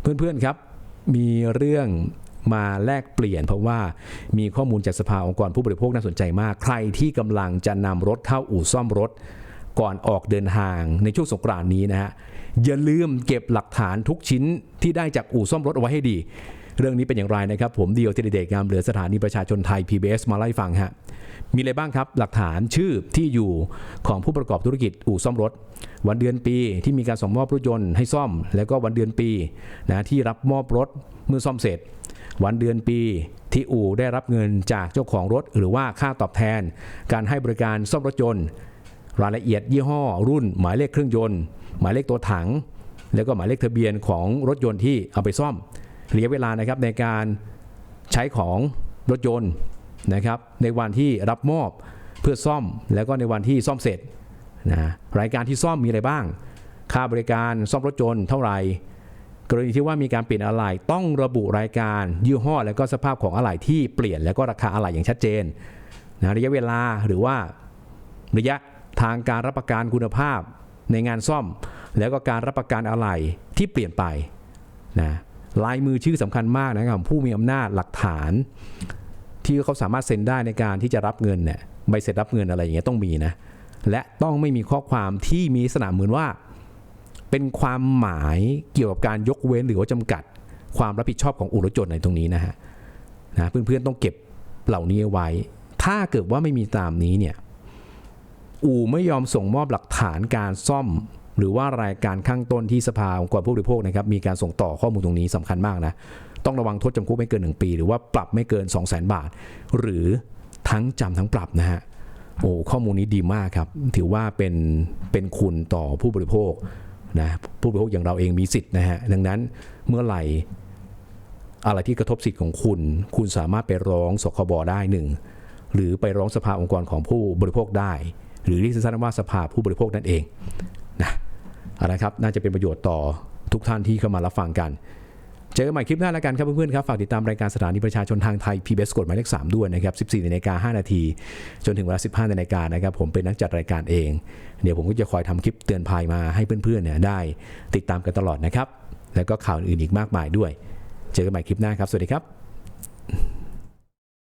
เพื่อนๆครับ มีเรื่องมาแลกเปลี่ยน เพราะว่ามีข้อมูลจากสภาองค์กรผู้บริโภคน่าสนใจมาก ใครที่กำลังจะนำรถเข้าอู่ซ่อมรถ ก่อนออกเดินทางในช่วงสงกรานนี้นะฮะอย่าลืมเก็บหลักฐานทุกชิ้นที่ได้จากอู่ซ่อมรถเอาไว้ให้ดี เรื่องนี้เป็นอย่างไรนะครับ ผมเดียวเทเดเดกงามเหลือสถานีประชาชนไทย PBS มาไล่ฟังฮะมีอะไรบ้างครับ หลักฐานชื่อที่อยู่ของผู้ประกอบธุรกิจอู่ซ่อมรถ วันเดือนปีที่มีการส่งมอบรถยนต์ให้ซ่อม แล้วก็วันเดือนปีนะที่รับมอบรถเมื่อซ่อมเสร็จ วันเดือนปีที่อู่ได้รับเงินจากเจ้าของรถ หรือว่าค่าตอบแทน การให้บริการซ่อมรถยนต์ รายละเอียดยี่ห้อ รุ่น หมายเลขเครื่องยนต์ หมายเลขตัวถัง แล้วก็หมายเลขทะเบียนของรถยนต์ที่เอาไปซ่อม ระยะเวลานะครับในการใช้ของรถยนต์นะครับในวันที่รับมอบเพื่อซ่อมแล้วก็ในวันที่ซ่อมเสร็จนะรายการที่ซ่อมมีอะไรบ้าง ค่าบริการซ่อมรถยนต์เท่าไหร่กรณีที่ว่ามีการเปลี่ยนอะไหล่ต้องระบุรายการยี่ห้อ และก็สภาพของอะไหล่ที่เปลี่ยนแล้วก็ราคาอะไหล่อย่างชัดเจนนะระยะเวลาหรือว่าระยะทางการรับประกันคุณภาพในงานซ่อม แล้วก็การรับประกันอะไหล่ที่เปลี่ยนไปนะ ลายมือชื่อสำคัญมากนะครับผู้มีอำนาจหลักฐาน ที่เขาสามารถเซ็นได้ในการที่จะรับเงินเนี่ยใบเสร็จรับเงินอะไรอย่างเงี้ยต้องมีนะและต้องไม่มีข้อความที่มีลักษณะเหมือนว่า เป็นความหมายเกี่ยวกับการยกเว้นหรือว่าจำกัด ความรับผิดชอบของอู่รถยนในตรงนี้นะฮะนะเพื่อนๆต้องเก็บเหล่านี้ไว้ ถ้าเกิดว่าไม่มีตามนี้เนี่ยอู่ไม่ยอมส่งมอบหลักฐานการซ่อม หรือว่ารายการข้างต้นที่สภาองค์กรผู้บริโภคนะครับมีการส่งต่อข้อมูลตรงนี้สำคัญมากนะต้องระวังโทษจำคุกไม่เกิน 1 ปี หรือว่าปรับไม่เกิน 2 0 0 0 0 0 บาท หรือทั้งจำทั้งปรับนะฮะโอ้ข้อมูลนี้ดีมากครับ ถือว่าเป็นเป็นคุณต่อผู้บริโภคนะผู้บริโภคอย่างเราเองมีสิทธิ์นะฮะดังนั้นเมื่อไหร่อะไรที่กระทบสิทธิ์ของคุณ คุณสามารถไปร้องสคบได้หนึ่งหรือไปร้องสภาองค์กรของผู้บริโภคได้ หรือเรียกสั้นๆว่าสภาผู้บริโภคนั่นเองนะ เอาละครับน่าจะเป็นประโยชน์ต่อทุกท่านที่เข้ามารับฟังกัน เจอกันใหม่คลิปหน้าแล้วกันครับเพื่อนๆครับ ฝากติดตามรายการสถานีประชาชนทางไทย PBS กฎหมายเลข 3 ด้วยนะครับ 14นาฬิกา5นาที จนถึงเวลา 15นาฬิกานะครับ ผมเป็นนักจัดรายการเอง เดี๋ยวผมก็จะคอยทำคลิปเตือนภัยมาให้เพื่อนๆเนี่ยได้ติดตามกันตลอดนะครับ แล้วก็ข่าวอื่นอีกมากมายด้วย เจอกันใหม่คลิปหน้าครับ สวัสดีครับ